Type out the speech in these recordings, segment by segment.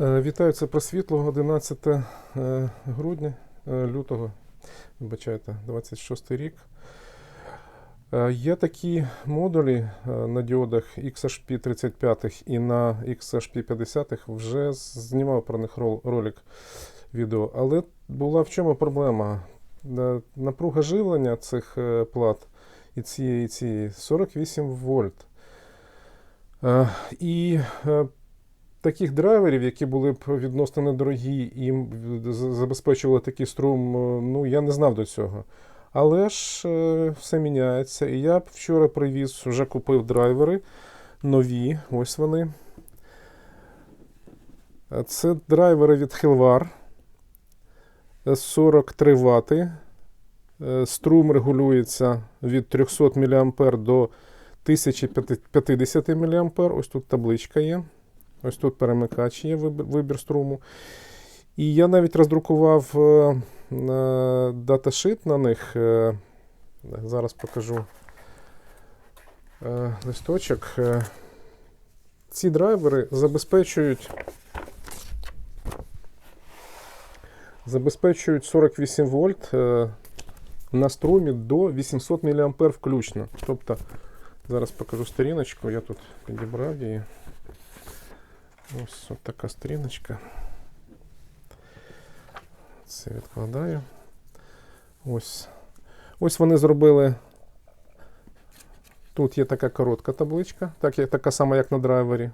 Е, Вітаю, це про світло 11 е, грудня, е, лютого, вибачайте, 26 рік. Є такі модулі на діодах XHP 35 і на XHP 50 вже знімав про них ролик відео. Але була в чому проблема? Напруга живлення цих плат і цієї, цієї 48 вольт. І таких драйверів, які були б відносно недорогі і забезпечували такий струм, е, ну я не знав до цього. Але ж е, все міняється. І я б вчора привіз, вже купив драйвери нові. Ось вони. Е, Це драйвери від. Е, 43 Вт. Струм регулюється від 300 мА до 1050 мА. Ось тут табличка є. Ось тут перемикач є вибір, струму. І я навіть роздрукував е, даташит на них. Е, зараз покажу е, листочок. Е, ці драйвери забезпечують. Забезпечують 48 вольт е, на струмі до 800 мА включно. Тобто, зараз покажу сторіночку, я тут підібрав її. Ось от така сторіночка. Це відкладаю. Ось. Ось вони зробили. Тут є така коротка табличка, так, така сама, як на драйвері.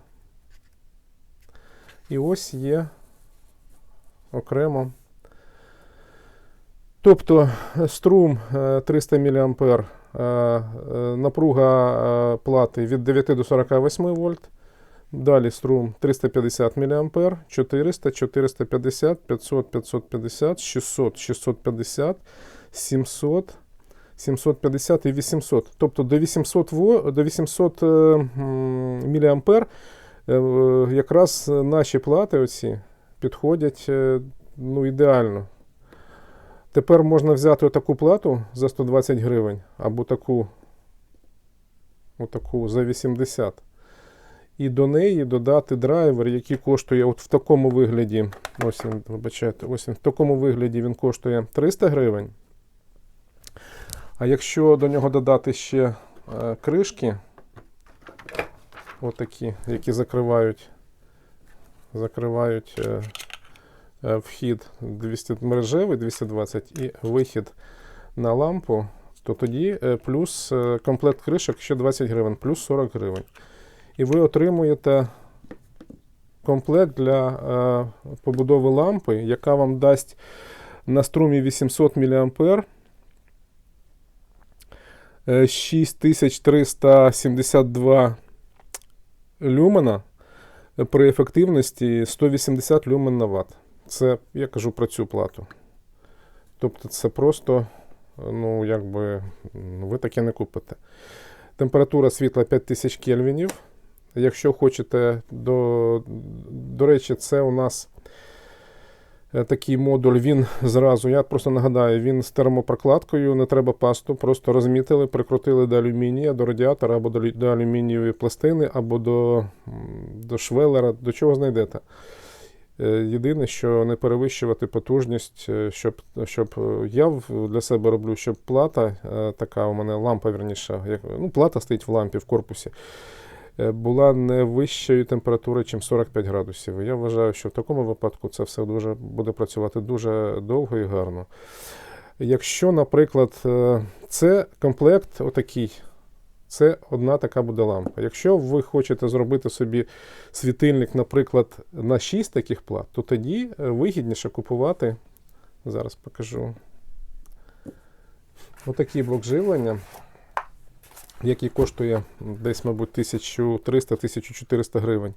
І ось є окремо. Тобто е, струм е, 300 мА, е, е, напруга е, плати від 9 до 48 вольт. Далі струм 350 мА, 400, 450, 500, 550, 600, 650, 700, 750 і 800. Тобто до 800, до 800 е, мА е, якраз наші плати оці підходять е, ну, ідеально. Тепер можна взяти отаку плату за 120 гривень або таку, отаку за 80 і до неї додати драйвер, який коштує от в такому вигляді. Ось він, вибачайте, ось він в такому вигляді він коштує 300 гривень. А якщо до нього додати ще е, кришки, отакі, які закривають, закривають е, е, вхід 200 мережевий 220 і вихід на лампу, то тоді плюс комплект кришок ще 20 гривень, плюс 40 гривень і ви отримуєте комплект для е, побудови лампи, яка вам дасть на струмі 800 мА е, 6372 люмена при ефективності 180 люмен на Вт. Це я кажу про цю плату. Тобто це просто, ну, якби, ви таке не купите. Температура світла 5000 кельвінів. Якщо хочете, до, до речі, це у нас е, такий модуль. Він зразу, я просто нагадаю, він з термопрокладкою, не треба пасту, просто розмітили, прикрутили до алюмінія, до радіатора або до, до алюмінієвої пластини, або до, до швелера, до чого знайдете. Е, Єдине, що не перевищувати потужність, е, щоб, щоб я для себе роблю, щоб плата, така у мене лампа, верніше, як, ну, плата стоїть в лампі в корпусі, була не вищою температури, ніж 45 градусів. Я вважаю, що в такому випадку це все дуже буде працювати дуже довго і гарно. Якщо, наприклад, е, це комплект отакий, це одна така буде лампа. Якщо ви хочете зробити собі світильник, наприклад, на 6 таких плат, то тоді е, вигідніше купувати. Зараз покажу. Отакий блок живлення, який коштує десь, мабуть, 1300-1400 гривень.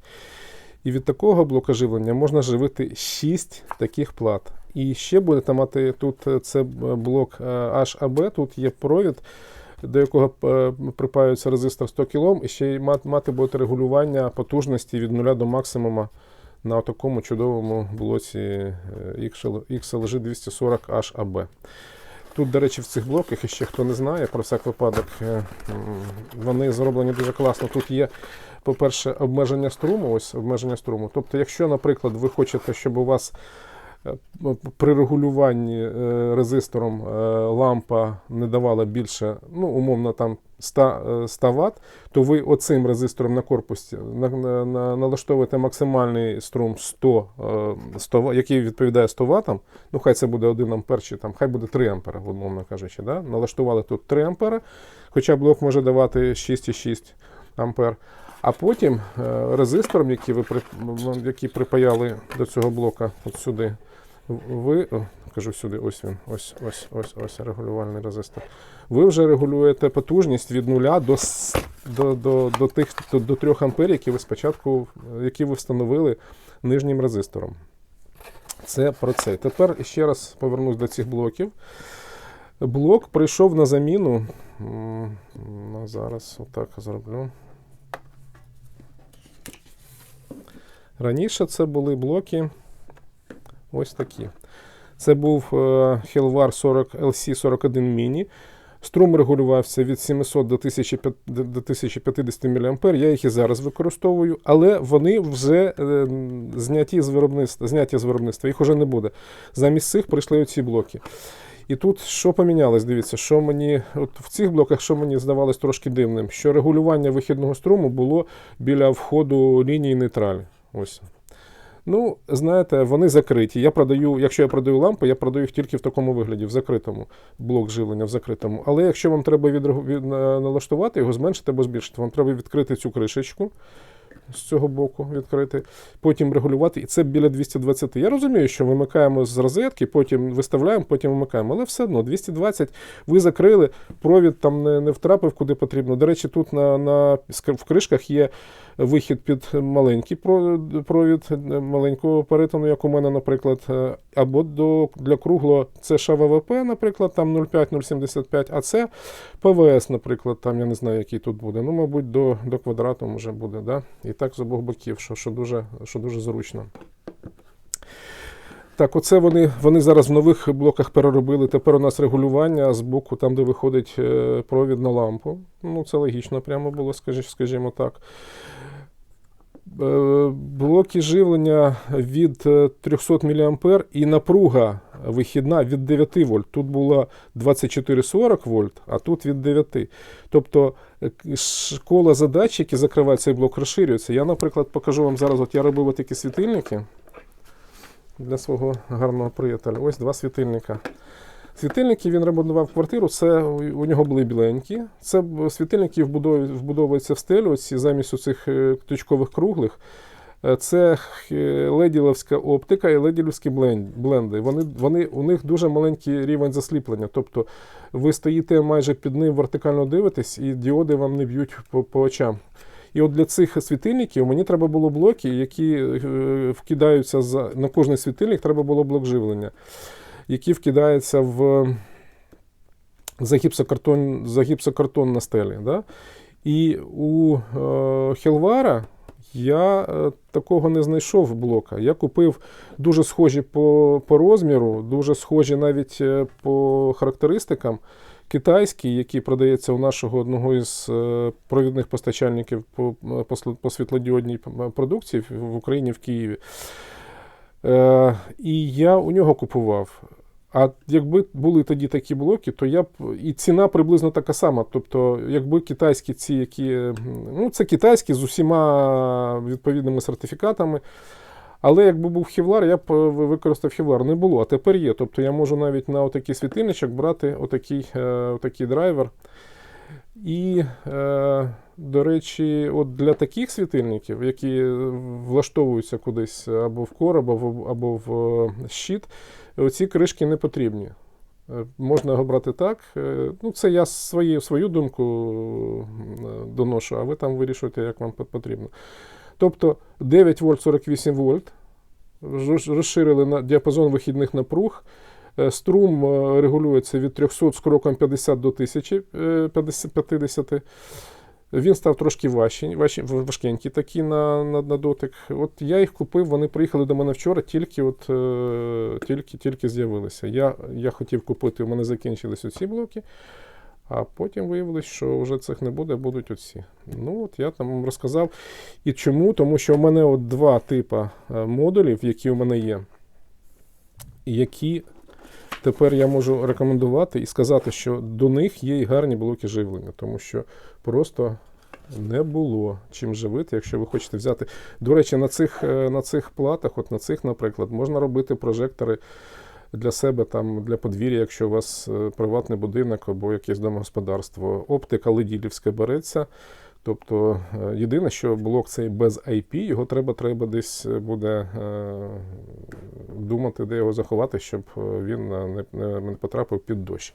І від такого блока живлення можна живити 6 таких плат. І ще будете мати тут е, це блок е, HAB, тут є провід, до якого е, припаюється резистор 100 кОм, і ще мати будете регулювання потужності від 0 до максимума на такому чудовому блоці е, XLG 240 HAB. Тут, до речі, в цих блоках, ще хто не знає, про всяк випадок, е, вони зроблені дуже класно. Тут є по-перше, обмеження струму. Ось обмеження струму. Тобто, якщо, наприклад, ви хочете, щоб у вас е, при регулюванні е, резистором лампа не давала більше, ну, умовно, там 100, е, 100 Вт, то ви оцим резистором на корпусі на, на, на, налаштовуєте максимальний струм 100, е, 100 Вт, який відповідає 100 Вт. Ну, хай це буде 1 ампер, чи там, хай буде 3 ампера, умовно кажучи. Да? Налаштували тут 3 ампера, хоча блок може давати 6,6 ампер. А потім е, резистором, який ви який припаяли до цього блока от сюди, ви, о, кажу сюди, ось він, ось, ось, ось, ось регулювальний резистор. Ви вже регулюєте потужність від нуля до, до, до, до, тих, до, до 3 ампер, які ви спочатку які ви встановили нижнім резистором. Це про це. Тепер ще раз повернусь до цих блоків. Блок прийшов на заміну. Ну, Зараз отак зроблю. Раніше це були блоки ось такі. Це був Helvar 40 LC41 Mini. Струм регулювався від 700 до 1005 до до 1050 мА. Я їх і зараз використовую, але вони вже е, зняті з виробництва. Зняті з виробництва. Їх вже не буде. Замість цих прийшли оці блоки. І тут що помінялось? Дивіться, що мені от в цих блоках, що мені здавалось трошки дивним, що регулювання вихідного струму було біля входу лінії нейтралі. Ось. Ну, знаєте, вони закриті. Я продаю, якщо я продаю лампи, я продаю їх тільки в такому вигляді, в закритому блок живлення, в закритому. Але якщо вам треба відрегу- від, налаштувати його, зменшити або збільшити, вам треба відкрити цю кришечку з цього боку, відкрити, потім регулювати, і це біля 220. Я розумію, що вимикаємо з розетки, потім виставляємо, потім вимикаємо. Але все одно 220 ви закрили, провід там не, не втрапив куди потрібно. До речі, тут на, на, в кришках є вихід під маленький провід маленького перетину, як у мене, наприклад, е, або до, для круглого це ШВВП, наприклад, там 0,5-0,75, а це ПВС, наприклад, там я не знаю, який тут буде. Ну, мабуть, до, до квадрату може буде. Да? І так з обох боків, що, що, дуже, що дуже зручно. Так, оце вони, вони зараз в нових блоках переробили. Тепер у нас регулювання з боку, там, де виходить е, провід на лампу. Ну, це логічно прямо було, скажімо так. Е, Блоки живлення від е, 300 мА і напруга вихідна від 9 вольт. Тут була 24-40 вольт, а тут від 9. Тобто е, школа задач, які закривають цей блок, розширюється. Я, наприклад, покажу вам зараз. От я робив такі світильники для свого гарного приятеля. Ось два світильника. Світильники він ремонтував квартиру. Це у нього були біленькі. Це світильники вбудовуються в стелю. Ці замість цих точкових круглих. Е, Це е, леділевська оптика і леділівські бленди. Вони, вони, у них дуже маленький рівень засліплення. Тобто ви стоїте майже під ним вертикально дивитесь, і діоди вам не б'ють по, по очам. І от для цих світильників мені треба було блоки, які е, вкидаються за, на кожний світильник, треба було блок живлення, який вкидається в за гіпсокартон, за гіпсокартон на стелі. Да? І у е, Хелвара я е, такого не знайшов блока. Я купив дуже схожі по, по розміру, дуже схожі навіть е, по характеристикам. Китайський, який продається у нашого одного із е, провідних постачальників по, по, світлодіодній продукції в Україні в Києві. Е, і я у нього купував. А якби були тоді такі блоки, то я б і ціна приблизно така сама. Тобто, якби китайські ці, які ну це китайські з усіма відповідними сертифікатами. Але якби був хівлар, я б е, використав хівлар. Не було, а тепер є. Тобто я можу навіть на отакий світильничок брати отакий, е, отакий драйвер. І, е, до речі, от для таких світильників, які влаштовуються кудись або в короб, або, або в е, щит, оці кришки не потрібні. Е, Можна його брати так. Е, Ну, це я свої, свою думку е, доношу, а ви там вирішуєте, як вам потрібно. Тобто 9 вольт 48 вольт. Розширили на діапазон вихідних напруг. Е, Струм е, регулюється від 300 з кроком 50 до 1050. Він став трошки важчий, важкенький такий на, на, на дотик. От я їх купив, вони приїхали до мене вчора, тільки от, е, тільки, тільки з'явилися. Я, я хотів купити, у мене закінчились оці блоки. А потім виявилось, що вже цих не буде, будуть оці. Ну, от я там вам розказав. І чому? Тому що в мене от два типи е, модулів, які у мене є, які тепер я можу рекомендувати і сказати, що до них є і гарні блоки живлення, тому що просто не було чим живити, якщо ви хочете взяти. До речі, на цих, е, на цих платах, от на цих, наприклад, можна робити прожектори для себе, там, для подвір'я, якщо у вас е, приватний будинок або якесь домогосподарство. Оптика леділівська береться. Тобто е, єдине, що блок цей без IP, його треба, треба десь буде е, думати, де його заховати, щоб він не, не, не потрапив під дощ.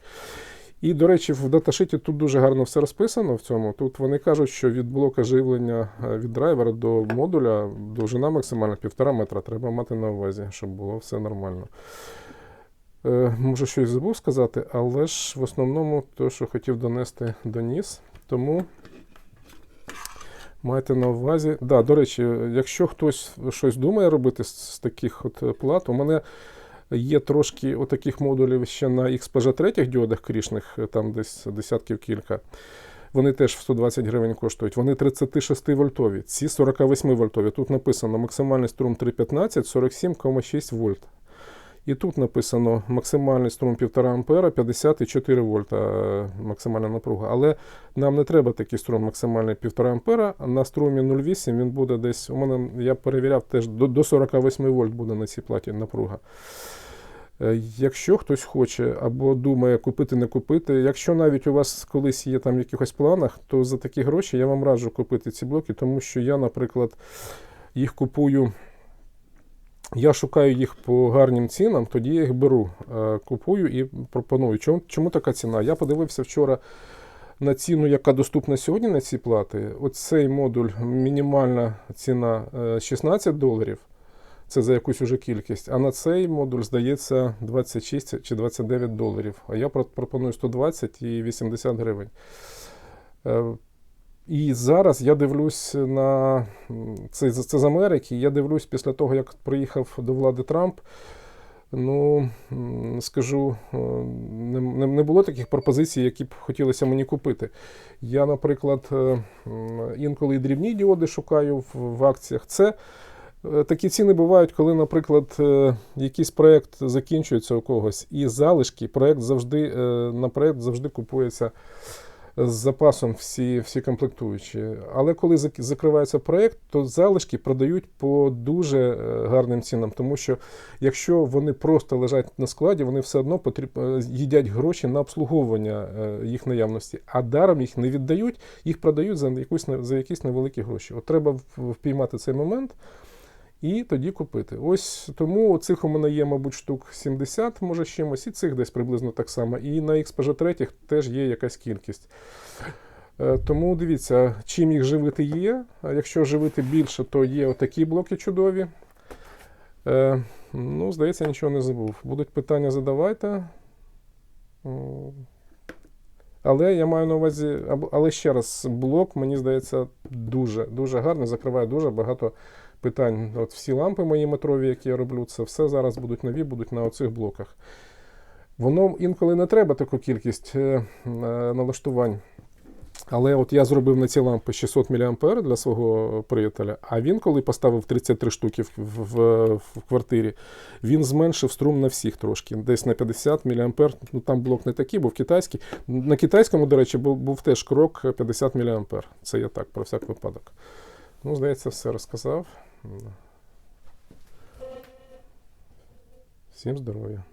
І, до речі, в даташиті тут дуже гарно все розписано в цьому. Тут вони кажуть, що від блока живлення від драйвера до модуля довжина максимальна півтора метра. Треба мати на увазі, щоб було все нормально. Е, може, щось забув сказати, але ж в основному те, що хотів донести, доніс. Тому майте на увазі. Да, до речі, якщо хтось щось думає робити з, таких от е, плат, у мене є трошки отаких модулів ще на XPG3 діодах крішних, е, там десь десятків кілька. Вони теж в 120 гривень коштують. Вони 36 вольтові, ці 48 вольтові. Тут написано максимальний струм 315, 47,6 вольт. І тут написано максимальний струм 1,5 ампера, 54 вольта е, максимальна напруга. Але нам не треба такий струм максимальний 1,5 ампера. На струмі 0,8 він буде десь. У мене я перевіряв теж до, до 48 вольт буде на цій платі напруга. Е, Якщо хтось хоче або думає купити, не купити, якщо навіть у вас колись є там в якихось планах, то за такі гроші я вам раджу купити ці блоки, тому що я, наприклад, їх купую. Я шукаю їх по гарнім цінам, тоді я їх беру, е, купую і пропоную. Чому, чому така ціна? Я подивився вчора на ціну, яка доступна сьогодні на ці плати. Оцей модуль, мінімальна ціна е, 16 доларів. Це за якусь уже кількість. А на цей модуль, здається, 26 чи 29 доларів. А я пропоную 120 і 80 гривень. І зараз я дивлюсь на це, це з Америки. Я дивлюсь після того, як приїхав до влади Трамп. Ну, скажу, е, не, не, було таких пропозицій, які б хотілося мені купити. Я, наприклад, е, інколи і дрібні діоди шукаю в, акціях. Це е, такі ціни бувають, коли, наприклад, якийсь проєкт закінчується у когось, і залишки, проєкт завжди, на проєкт завжди купується з запасом всі, всі комплектуючі. Але коли зак- закривається проєкт, то залишки продають по дуже е, гарним цінам, тому що якщо вони просто лежать на складі, вони все одно потріб... е, їдять гроші на обслуговування е, їх наявності, а даром їх не віддають, їх продають за якусь за якісь невеликі гроші. От треба впіймати цей момент. І тоді купити. Ось тому цих у мене є, мабуть, штук 70, може чимось, і цих десь приблизно так само. І на XPG 3 теж є якась кількість. Е, Тому дивіться, чим їх живити є. Якщо живити більше, то є отакі блоки чудові. Е, Ну, здається, нічого не забув. Будуть питання, задавайте. Але я маю на увазі, але ще раз, блок, мені здається, дуже, дуже гарний, закриває дуже багато питань. От всі лампи мої метрові, які я роблю, це все зараз будуть нові, будуть на оцих блоках. Воно інколи не треба таку кількість е, е, налаштувань. Але от я зробив на ці лампи 600 мА для свого приятеля, а він, коли поставив 33 штуки в, в, в, квартирі, він зменшив струм на всіх трошки, десь на 50 мА. Ну там блок не такий, був китайський. На китайському, до речі, був, був теж крок 50 мА. Це я так, про всяк випадок. Ну, здається, все розказав. Всім здоров'я.